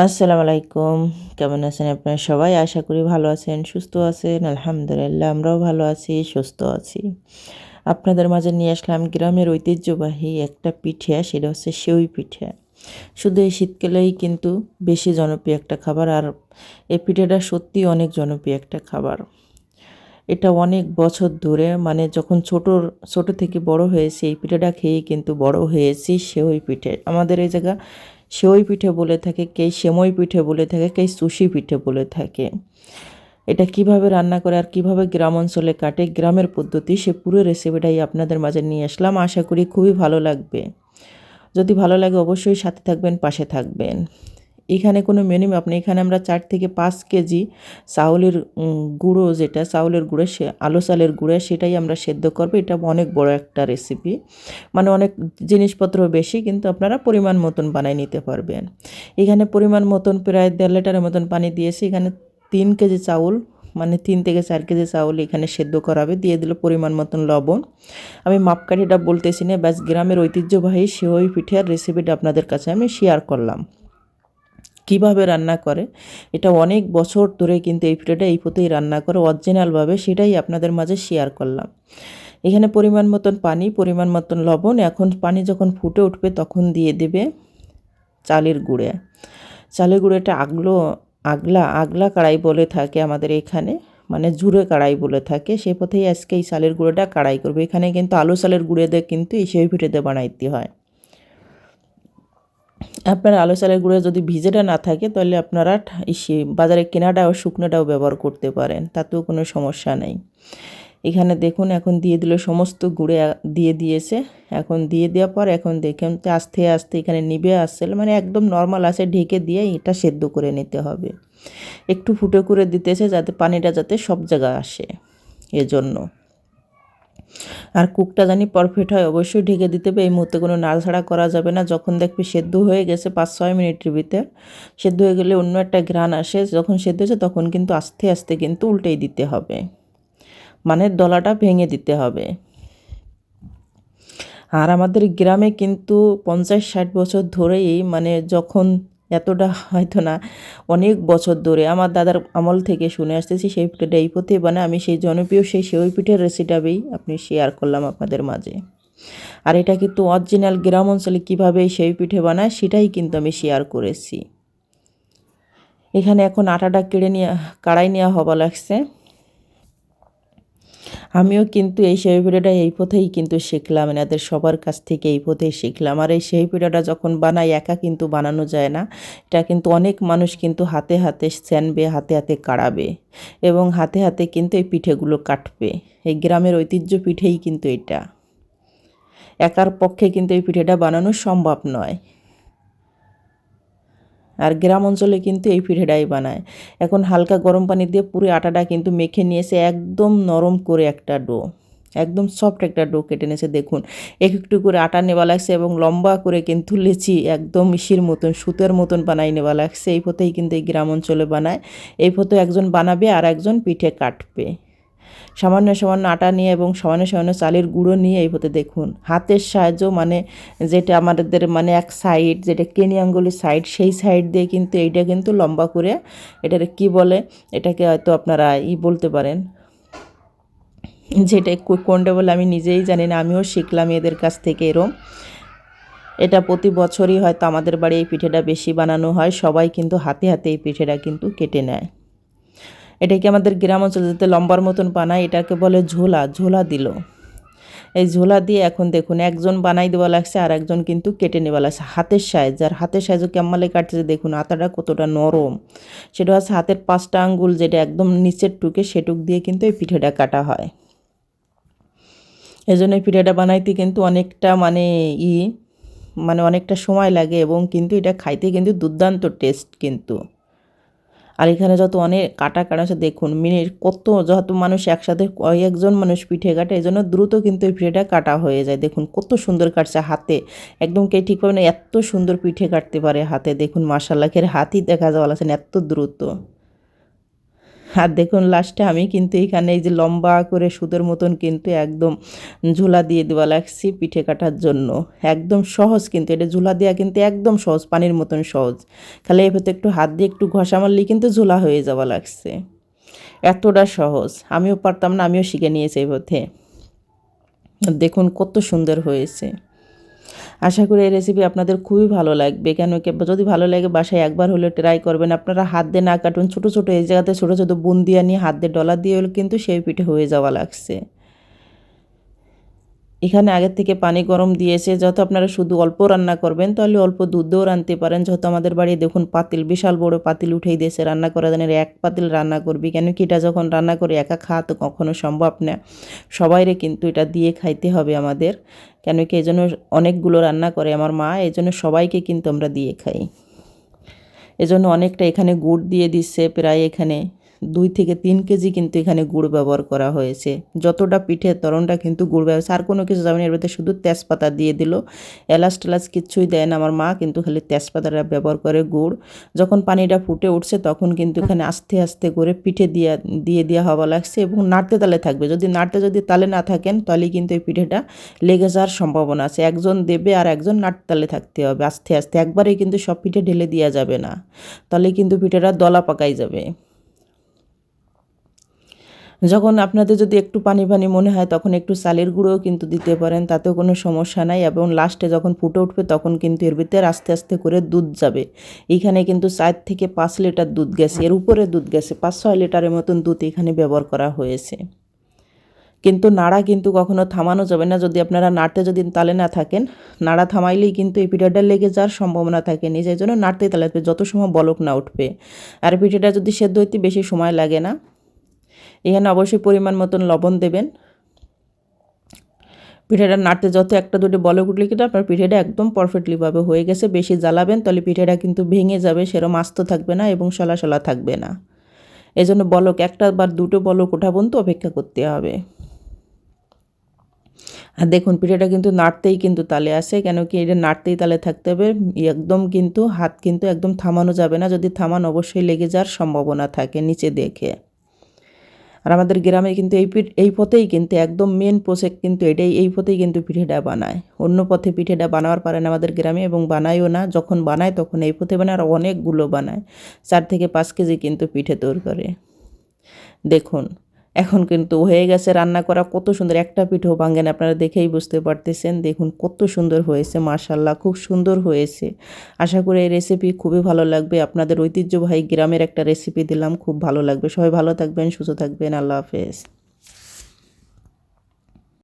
আসসালামু আলাইকুম কেমন আছেন আপনারা সবাই? আশা করি ভালো আছেন, সুস্থ আছেন, আলহামদুলিল্লাহ আমরাও ভালো আছি, সুস্থ আছি। আপনাদের মাঝে নিয়ে আসলাম গ্রামের ঐতিহ্যবাহী একটা পিঠে, সেটা হচ্ছে সেউই পিঠে। শুধু এই শীতকালেই কিন্তু বেশি জনপ্রিয় একটা খাবার, আর এই পিঠেটা সত্যি অনেক জনপ্রিয় একটা খাবার। এটা অনেক বছর ধরে মানে যখন ছোট ছোট থেকে বড় হয়েছে, এই পিঠাটা খেয়ে কিন্তু বড় হয়েছি সেওই পিঠে। আমাদের এই জায়গা সেওই পিঠে বলে থাকে, কে সেমই পিঠে বলে থাকে, কে সুশি পিঠে বলে থাকে। এটা কীভাবে রান্না করে আর কীভাবে গ্রাম অঞ্চলে কাটে, গ্রামের পদ্ধতি, সে পুরো রেসিপিটাই আপনাদের মাঝে নিয়ে আসলাম। আশা করি খুবই ভালো লাগবে। যদি ভালো লাগে অবশ্যই সাথে থাকবেন, পাশে থাকবেন। এখানে কোনো মেনু আপনি এখানে আমরা চার থেকে পাঁচ কেজি চাউলের গুঁড়ো যেটা, চাউলের গুঁড়ো, সে আলো চালের গুঁড়ো, সেটাই আমরা সেদ্ধ করব। এটা অনেক বড় একটা রেসিপি মানে অনেক জিনিসপত্র বেশি, কিন্তু আপনারা পরিমাণ মতন বানাই নিতে পারবেন। এখানে পরিমাণ মতন প্রায় দেড় লিটারের মতন পানি দিয়েছি। এখানে তিন কেজি চাউল মানে তিন থেকে চার কেজি চাউল এখানে সেদ্ধ করাবে দিয়ে দিল পরিমাণ মতন লবণ। আমি মাপকাঠিটা বলতেছি না, ব্যাস গ্রামের ঐতিহ্যবাহী সেওই পিঠের রেসিপিটা আপনাদের কাছে আমি শেয়ার করলাম। কীভাবে রান্না করে, এটা অনেক বছর ধরে কিন্তু এই পিঠাটা এই পথেই রান্না করে অরিজিনালভাবে সেটাই আপনাদের মাঝে শেয়ার করলাম। এখানে পরিমাণ মতন পানি, পরিমাণ মতন লবণ, এখন পানি যখন ফুটে উঠবে তখন দিয়ে দেবে চালের গুঁড়ে। চালের গুঁড়োটা আগলো, আগলা আগলা কড়াই বলে থাকে আমাদের এখানে মানে ঝুড়ে কড়াই বলে থাকে, সে পথেই আজকে এই চালের গুঁড়োটা কড়াই করবে। এখানে কিন্তু আলু চালের গুঁড়ে দিয়ে কিন্তু এই সেই পিঠেতে বানাইতে হয়। আপনার আলো চালের গুঁড়ো যদি ভিজেটা না থাকে, তাহলে আপনারা ইসে, বাজারে কেনাটাও, শুকনোটাও ব্যবহার করতে পারেন, তাতেও কোনো সমস্যা নেই। এখানে দেখুন, এখন দিয়ে দিল সমস্ত গুঁড়ে দিয়ে দিয়েছে। এখন দিয়ে দেওয়ার পর, এখন দেখুন আস্তে আস্তে এখানে নিবে আসছে মানে একদম নর্মাল আছে, ঢেকে দিয়ে এটা সেদ্ধ করে নিতে হবে। একটু ফুটে করে দিতেছে যাতে পানিটা যাতে সব জায়গায় আসে, এজন্য। আর কুকটা জানি পারফেক্ট হয়, অবশ্যই ঢেকে দিতে হবে। এই মুহূর্তে কোনো নাড়াছাড়া করা যাবে না। যখন দেখবে সেদ্ধ হয়ে গেছে পাঁচ ছয় মিনিটের ভিতর, সেদ্ধ হয়ে গেলে অন্য একটা ঘ্রাণ আসে। যখন সেদ্ধ হয়েছে তখন কিন্তু আস্তে আস্তে কিন্তু উল্টেই দিতে হবে। মানে দলাটা ভেঙে দিতে হবে। আর আমাদের গ্রামে কিন্তু পঞ্চাশ ষাট বছর ধরেই মানে যখন এতটা হয়তো না। অনেক বছর ধরে আমার দাদার আমল থেকে শুনে আসতেছি, সেই পিঠাটা এই পথে মানে আমি সেই জনপ্রিয় সেই সেই পিঠের রেসিপিটাই আপনি শেয়ার করলাম আপনাদের মাঝে। আর এটা কিন্তু অরিজিনাল গ্রাম অঞ্চলে কীভাবে সেই পিঠে বানায়, সেটাই কিন্তু আমি শেয়ার করেছি। এখানে এখন আটাটা কেড়ে নিয়ে, কাড়াই নেওয়া হওয়া লাগছে। আমিও কিন্তু এই সেবই পিঠাটা এই পথেই কিন্তু শিখলাম এনাদের সবার কাছ থেকে এই পথেই শিখলাম। আর এই সেই পিঠাটা যখন বানাই, একা কিন্তু বানানো যায় না। এটা কিন্তু অনেক মানুষ কিন্তু হাতে হাতে স্যানবে হাতে হাতে কাড়াবে এবং হাতে হাতে কিন্তু এই পিঠেগুলো কাটবে। এই গ্রামের ঐতিহ্য পিঠেই কিন্তু এটা। একার পক্ষে কিন্তু এই পিঠেটা বানানো সম্ভব নয়। আর গ্রাম অঞ্চলে কিন্তু এই পিঠেটাই বানায়। এখন হালকা গরম পানি দিয়ে পুরো আটাটা কিন্তু মেখে নিয়েছে একদম নরম করে একটা ডো। একদম সফট একটা ডো কেটে নিয়েছে, দেখুন। এক একটু করে আটা নেওয়া লাগছে এবং লম্বা করে কিন্তু লেচি একদম ইসির মতন, সুতের মতন বানাই নেওয়া লাগছে। এই পথেই কিন্তু এই গ্রাম অঞ্চলে বানায়। এই পথে একজন বানাবে আর একজন পিঠে কাটবে। সামান্য সামান্য আটা নিয়ে এবং সামান্য সামান্য চালের গুঁড়ো নিয়ে এই পথে দেখুন। হাতের সাহায্য মানে যেটা আমাদের মানে এক সাইড যেটা কেনি আঙ্গুলির সাইড সেই সাইড দিয়ে কিন্তু এইটা কিন্তু লম্বা করে এটার কি বলে? এটাকে হয়তো আপনারা ই বলতে পারেন। যেটা কোনটা বলে আমি নিজেই জানি না, আমিও শিখলাম এদের কাছ থেকে এরম। এটা প্রতি বছরই হয়তো আমাদের বাড়ি এই পিঠেটা বেশি বানানো হয়, সবাই কিন্তু হাতে হাতে এই পিঠেটা কিন্তু কেটে নেয়। এটাকে আমাদের গ্রাম অঞ্চলে যাতে লম্বার মতন বানায়, এটাকে বলে ঝোলা ঝোলা দিল। এই ঝোলা দিয়ে এখন দেখুন, একজন বানাই দেওয়া লাগছে আর একজন কিন্তু কেটে নেওয়া লাগছে। হাতের সাইজ, আর হাতের সাইজও কেমালে কাটছে দেখুন, আতাটা কতটা নরম। সেটা হচ্ছে হাতের পাঁচটা আঙ্গুল যেটা একদম নিচের টুকে, সেটুক দিয়ে কিন্তু এই পিঠেটা কাটা হয়। এই জন্য এই পিঠেটা বানাইতে কিন্তু অনেকটা মানে ই মানে অনেকটা সময় লাগে, এবং কিন্তু এটা খাইতে কিন্তু দুর্দান্ত টেস্ট কিন্তু। আর এখানে যত অনেক কাটা কাটা আছে, দেখুন, মিনিট কত যত মানুষ একসাথে কয়েকজন মানুষ পিঠে কাটে এই জন্য দ্রুত কিন্তু এই পিঠেটা কাটা হয়ে যায়। দেখুন, কত সুন্দর কাটছে হাতে। একদম কে ঠিক পাবে না, এত সুন্দর পিঠে কাটতে পারে হাতে। দেখুন মার্শাল্লাখের হাতই দেখা যাওয়া আছেন এত দ্রুত। আর দেখুন লাস্টে আমি কিন্তু এখানে এই যে লম্বা করে সুদের মতন কিন্তু একদম ঝুলা দিয়ে দেওয়া লাগছি পিঠে কাটার জন্য। একদম সহজ কিন্তু, এটা ঝুলা দেওয়া কিন্তু একদম সহজ, পানির মতন সহজ। খালি এভাবে একটু হাত দিয়ে একটু ঘষা মারলেই কিন্তু ঝুলা হয়ে যাওয়া লাগছে। এতটা সহজ, আমিও পারতাম না, আমিও শিখে নিয়েছি এই পথে। দেখুন কত সুন্দর হয়েছে। আশা করি এই রেসিপি আপনাদের খুবই ভালো লাগবে। কেন যদি ভালো লাগে, বাসায় একবার হলে ট্রাই করবেন। আপনারা হাত দিয়ে না কাটুন, ছোটো ছোটো এই জায়গাতে ছোটো ছোটো বুন্দিয়া নিয়ে হাত দিয়ে ডলা দিয়ে কিন্তু সেই পিঠে হয়ে যাওয়া লাগছে। এখানে আগের থেকে পানি গরম দিয়েছে, যত আপনারা শুধু অল্প রান্না করবেন, তাহলে অল্প দুধও রানতে পারেন। যত আমাদের বাড়ি দেখুন, পাতিল, বিশাল বড় পাতিল উঠেই দিয়েছে রান্না করা। জানের এক পাতিল রান্না করবি কেন কি? এটা যখন রান্না করে একা খাওয়া তো কখনো সম্ভব না। সবাইরে কিন্তু এটা দিয়ে খাইতে হবে আমাদের। কেন কি? এই জন্য অনেকগুলো রান্না করে আমার মা, এই জন্য সবাইকে কিন্তু আমরা দিয়ে খাই। এজন্য অনেকটা এখানে গুড় দিয়ে দিচ্ছে প্রায় এখানে। দুই থেকে তিন কেজি কিন্তু এখানে গুড় ব্যবহার করা হয়েছে। যতটা পিঠের তরণটা কিন্তু গুড় ব্যবহার আর কোনো কিছু যাবে না, এর শুধু তেজপাতা দিয়ে দিল। এলাচ টেলাচ কিচ্ছুই দেয় না আমার মা, কিন্তু খালি তেজপাতাটা ব্যবহার করে গুড়। যখন পানিটা ফুটে উঠছে তখন কিন্তু এখানে আস্তে আস্তে করে পিঠে দিয়ে দিয়ে দেওয়া হওয়া লাগছে এবং নাড়তে তালে থাকবে। যদি নাড়তে যদি তালে না থাকেন তাহলে কিন্তু এই পিঠেটা লেগে যাওয়ার সম্ভাবনা আছে। একজন দেবে আর একজন নাড়তে তালে থাকতে হবে আস্তে আস্তে। একবারেই কিন্তু সব পিঠে ঢেলে দেওয়া যাবে না। তাহলে কিন্তু পিঠেটা দলা পাকাই যাবে। যখন আপনাদের যদি একটু পানি পানি মনে হয়, তখন একটু চালের গুঁড়োও কিন্তু দিতে পারেন, তাতেও কোনো সমস্যা নাই। এবং লাস্টে যখন ফুটে উঠবে, তখন কিন্তু এর ভিতরে আস্তে আস্তে করে দুধ যাবে। এইখানে কিন্তু চার থেকে পাঁচ লিটার দুধ গেছে, এর উপরে দুধ গেছে, পাঁচ ছয় লিটারের মতন দুধ এখানে ব্যবহার করা হয়েছে। কিন্তু নাড়া কিন্তু কখনো থামানো যাবে না। যদি আপনারা নাড়তে যদি তালে না থাকেন, নাড়া থামাইলেই কিন্তু এই পিঠাটা লেগে যাওয়ার সম্ভাবনা থাকে নিজের জন্য। নাড়তেই তালে যত সময় বলক না উঠবে। আর পিঠাটা যদি সেদ্ধ হইতে বেশি সময় লাগে না এখানে অবশ্যই পরিমাণ মতন লবণ দেবেন। পিঠেটা নাড়তে যত একটা দুটো বলে উঠলে কিন্তু আপনার পিঠেটা একদম পারফেক্টলিভাবে হয়ে গেছে। বেশি জ্বালাবেন, তাহলে পিঠেটা কিন্তু ভেঙে যাবে সেরকম আস্ত থাকবে না এবং সলা সলা থাকবে না। এই জন্য বলক, একটা বা দুটো বলক ওঠা পর্যন্ত অপেক্ষা করতে হবে। আর দেখুন, পিঠেটা কিন্তু নাড়তেই কিন্তু তালে আসে কেন কি এটা নাড়তেই তালে থাকতে হবে। একদম কিন্তু, হাত কিন্তু একদম থামানো যাবে না। যদি থামান, অবশ্যই লেগে যাওয়ার সম্ভাবনা থাকে নিচে দেখে। আর আমাদের গ্রামে কিন্তু এই পিঠ, এই পথেই কিন্তু একদম মেন পোশাক কিন্তু এটাই, এই পথেই কিন্তু পিঠেটা বানায়। অন্য পথে পিঠেটা বানাবার পারে না আমাদের গ্রামে এবং বানায়ও না। যখন বানায় তখন এই পথে বানায় আর অনেকগুলো বানায়। চার থেকে পাঁচ কেজি কিন্তু পিঠে তৈরি করে। দেখুন এখন কিন্তু হয়ে গেছে রান্না করা, কত সুন্দর একটা পিঠেও ভাঙেন আপনারা দেখেই বুঝতে পারতেছেন। দেখুন কত সুন্দর হয়েছে মার্শাল্লাহ খুব সুন্দর হয়েছে। আশা করি এই রেসিপি খুবই ভালো লাগবে। আপনাদের ঐতিহ্যবাহী গ্রামের একটা রেসিপি দিলাম, খুব ভালো লাগবে। সবাই ভালো থাকবেন, সুস্থ থাকবেন। আল্লাহ হাফেজ।